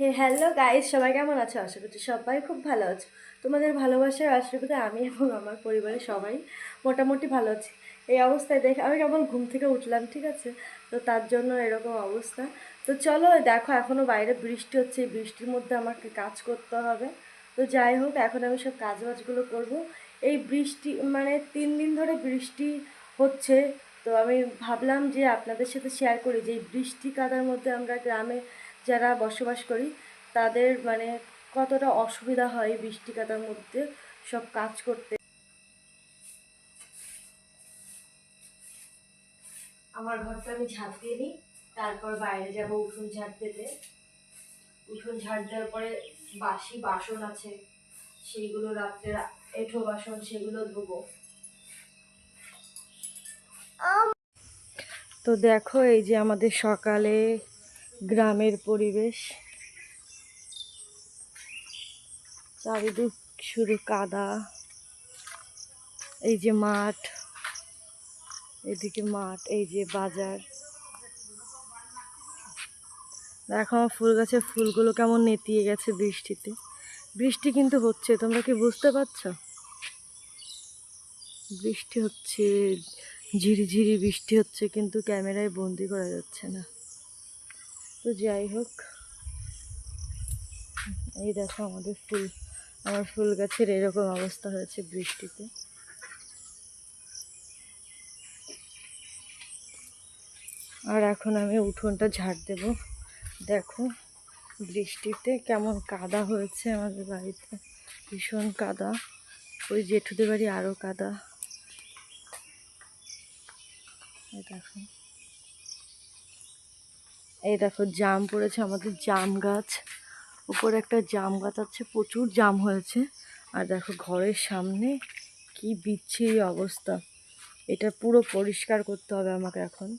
হে hello guys সবাই কেমন আছো? আশা করছি সবাই খুব ভালো আছে। তোমাদের ভালোবাসার আশীর্বাদে আমি এবং আমার পরিবারের সবাই মোটামুটি ভালো আছি। এই অবস্থায় দেখে আমি কেবল ঘুম থেকে উঠলাম, ঠিক আছে? তো তার জন্য এরকম অবস্থা। তো চলো, দেখো এখনও বাইরে বৃষ্টি হচ্ছে। এই বৃষ্টির মধ্যে আমাকে কাজ করতে হবে। তো যাই হোক, এখন আমি সব কাজ বাজগুলো করব। এই বৃষ্টি মানে তিন দিন ধরে বৃষ্টি হচ্ছে। তো আমি ভাবলাম যে আপনাদের সাথে শেয়ার করি যে এই বৃষ্টি কাদার মধ্যে আমরা গ্রামে যারা বসবাস করি তাদের মানে কতটা অসুবিধা হয় বৃষ্টি কাতার মধ্যে সব কাজ করতে? আমার ঘরটা আমি ঝাঁট দিয়ে নিই তারপর বাইরে যাব উঠোন ঝাড় দিতে। উঠোন ঝাড় দেওয়ার পরে বাসি বাসন আছে সেইগুলো রাত্রে এঁঠো বাসন সেগুলো ধোবো। তো দেখো এই যে আমাদের সকালে গ্রামের পরিবেশ। চারিদিক শুধু কাদা, এই যে মাঠ, এদিকে মাঠ, এই যে বাজার। দেখো আমার ফুল গাছের ফুলগুলো কেমন নেতিয়ে গেছে বৃষ্টিতে। বৃষ্টি কিন্তু হচ্ছে, তোমরা কি বুঝতে পারছ? বৃষ্টি হচ্ছে, ঝিরিঝিরি বৃষ্টি হচ্ছে, কিন্তু ক্যামেরায় বন্দি করা যাচ্ছে না। তো যাই হোক, এই দেখো আমাদের ফুল, আমার ফুল গাছের এরকম অবস্থা হয়েছে বৃষ্টিতে। আর এখন আমি উঠোনটা ঝাড় দেব। দেখো বৃষ্টিতে কেমন কাদা হয়েছে আমাদের বাড়িতে, ভীষণ কাদা। ওই জেঠুদের বাড়ি আরও কাদা। দেখো। এই দেখো, জাম পড়েছে আমাদের, জাম গাছ। উপরে একটা জাম গাছ আছে, প্রচুর জাম হয়েছে। আর দেখো, ঘরের সামনে কি বিচ্ছিরি অবস্থা। এটা পুরো পরিষ্কার করতে হবে আমাকে এখন।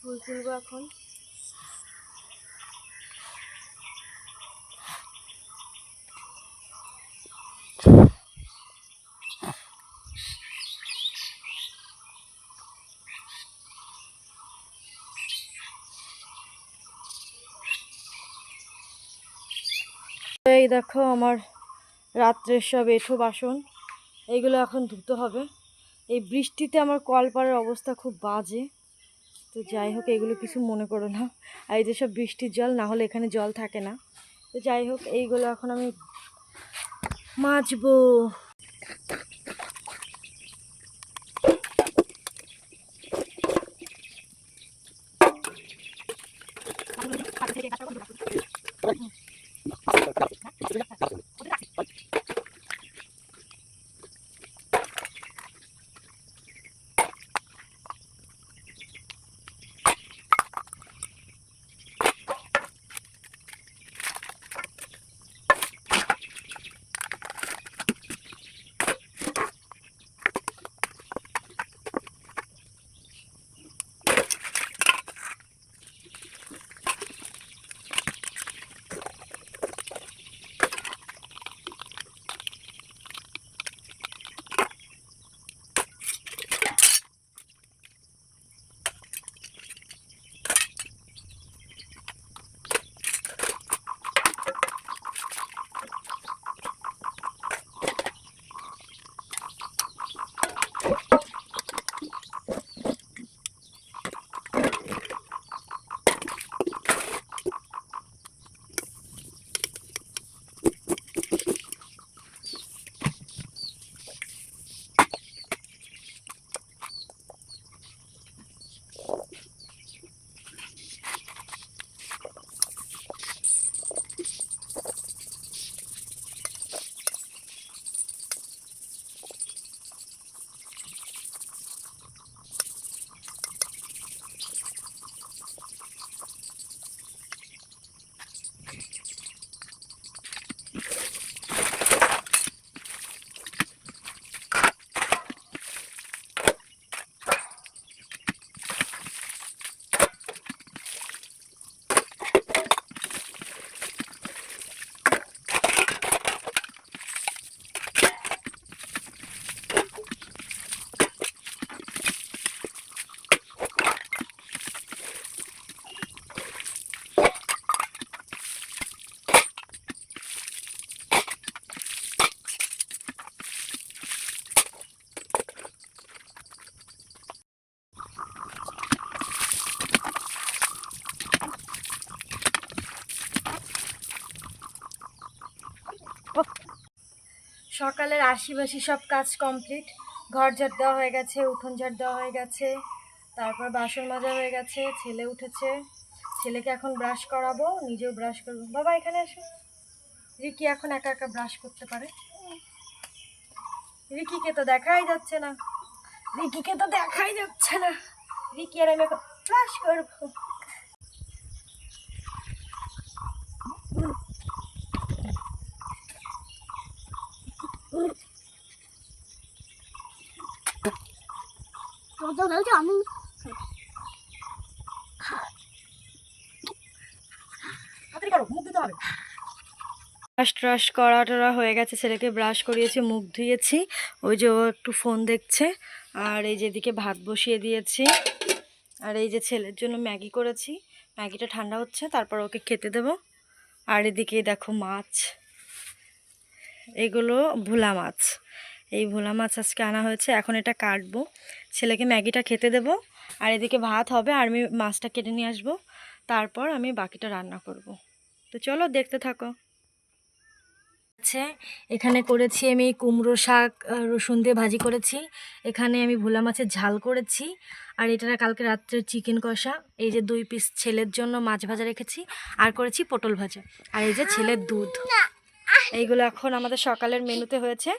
ফুল তুলবো এখন? এই দেখো আমার রাত্রের সব এঠো বাসন এইগুলো এখন ধুতে হবে। এই বৃষ্টিতে আমার কলপাড়ের অবস্থা খুব বাজে। তো যাই হোক, এগুলো কিছু মনে করো না। আর এই যেসব বৃষ্টির জল, না হলে এখানে জল থাকে না। তো যাই হোক, এইগুলো এখন আমি মাজবো। সকালের আশিবাসি সব কাজ কমপ্লিট ঘর ঝাড় দেওয়া হয়ে গেছে, উঠোন ঝাড় দেওয়া হয়ে গেছে, তারপর বাসন মাজা হয়ে গেছে, ছেলে উঠেছে। ছেলেকে এখন ব্রাশ করাবো, নিজেও ব্রাশ করব। বাবা, এখানে আসো রিকি এখন একা একা ব্রাশ করতে পারে। রিকিকে তো দেখাই যাচ্ছে না। রিকিকে তো দেখাই যাচ্ছে না। রিকি আর আমি এখন ব্রাশ করব। আমি ব্রাশ ট্রাশ করা টরা হয়ে গেছে, ছেলেকে ব্রাশ করিয়েছি, মুখ ধুয়েছি। ওই যে ও একটু ফোন দেখছে, আর এই যে এদিকে ভাত বসিয়ে দিয়েছি। আর এই যে ছেলের জন্য ম্যাগি করেছি, ম্যাগিটা ঠান্ডা হচ্ছে, তারপর ওকে খেতে দেব। আর এদিকে দেখো মাছ, এগুলো ভোলা মাছ। এই ভোলা মাছ আজকে আনা হয়েছে এখন এটা কাটবো। ছেলেকে ম্যাগিটা খেতে দেব আর এদিকে ভাত হবে আর আমি মাছটা কেটে নিয়ে আসব। তারপর আমি বাকিটা রান্না করব। তো চলো দেখতে থাকো। আছে এখানে করেছি আমি কুমড়ো শাক রসুন দিয়ে ভাজি করেছি। এখানে আমি ভোলা মাছের ঝাল করেছি আর এটা কালকে রাত্রে চিকেন কষা। এই যে দুই পিস ছেলের জন্য মাছ ভাজা রেখেছি আর করেছি পটল ভাজা। আর এই যে ছেলের দুধ। এইগুলো এখন আমাদের সকালের মেনুতে হয়েছে।